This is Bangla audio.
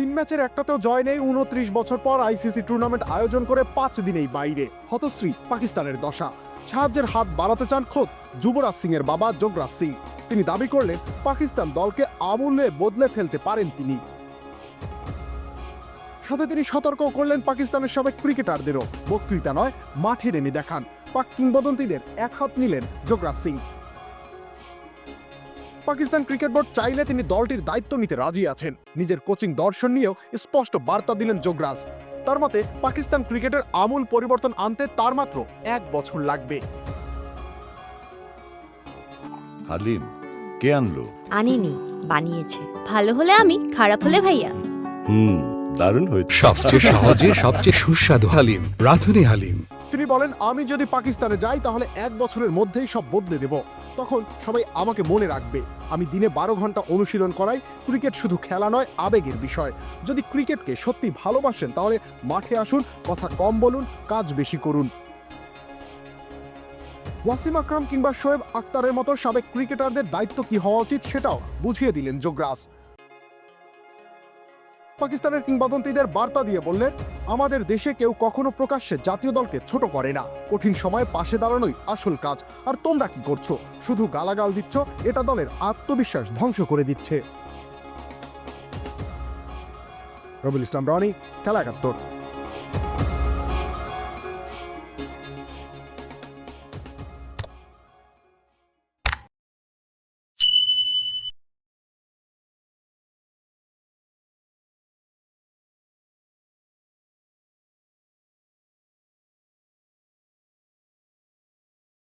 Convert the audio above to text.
তিন ম্যাচের একটাতেও জয় নেই। উনত্রিশ বছর পর আইসিসি টুর্নামেন্ট আয়োজন করে পাঁচ দিনেই বাইরে। হতশ্রী পাকিস্তানের দশা। সাহায্যের হাত বাড়াতে চান খোদ যুবরাজ সিং এর বাবা যোগরাজ সিং। তিনি দাবি করলেন, পাকিস্তান দলকে আমূল্যে বদলে ফেলতে পারেন তিনি। সাথে তিনি সতর্ক করলেন পাকিস্তানের সাবেক ক্রিকেটারদেরও। বক্তৃতা নয়, মাঠে নেমে দেখান। পাক কিংবদন্তিদের এক হাত নিলেন যোগরাজ সিং। পাকিস্তান ক্রিকেট বোর্ড চাইলে তিনি দলটির দায়িত্ব নিতে রাজি আছেন। নিজের কোচিং দর্শন নিয়েও স্পষ্ট বার্তা দিলেন যোগরাজ। তার মতে পাকিস্তান ক্রিকেটের আমূল পরিবর্তন আনতে তার মাত্র এক বছর লাগবে। হালিম কে আনলো? আনিনি বানিয়েছে। ভালো হলে আমি খারাপ হলে ভাইয়া। হুম দারুণ হয়েছে। সবচেয়ে সহজে সবচেয়ে সুস্বাদু হালিম রাধুনি হালিম। তিনি বলেন আমি যদি পাকিস্তানে যাই তাহলে এক বছরের মধ্যেই সব বদলে দেব। তখন সবাই আমাকে মনে রাখবে। আমি দিনে বারো ঘণ্টা অনুশীলন করাই, ক্রিকেট শুধু খেলা নয়, আবেগের বিষয়। যদি ক্রিকেটকে সত্যি ভালোবাসেন, তাহলে মাঠে আসুন, কথা কম বলুন, কাজ বেশি করুন। ওয়াসিম আকরাম কিংবা শোয়েব আক্তারের মতো সাবেক ক্রিকেটারদের দায়িত্ব কি হওয়া উচিত সেটাও বুঝিয়ে দিলেন যোগরাজ পাকিস্তানের কিংবদন্তিদের বার্তা দিয়ে বললেন, আমাদের দেশে কেউ কখনো প্রকাশ্যে জাতীয় দলকে ছোট করে না। কঠিন সময়ে পাশে দাঁড়ানোই আসল কাজ। আর তোমরা কি করছ? শুধু গালাগাল দিচ্ছ, এটা দলের আত্মবিশ্বাস ধ্বংস করে দিচ্ছে। রবিল ইসলাম রনি খেলা একাত্তর।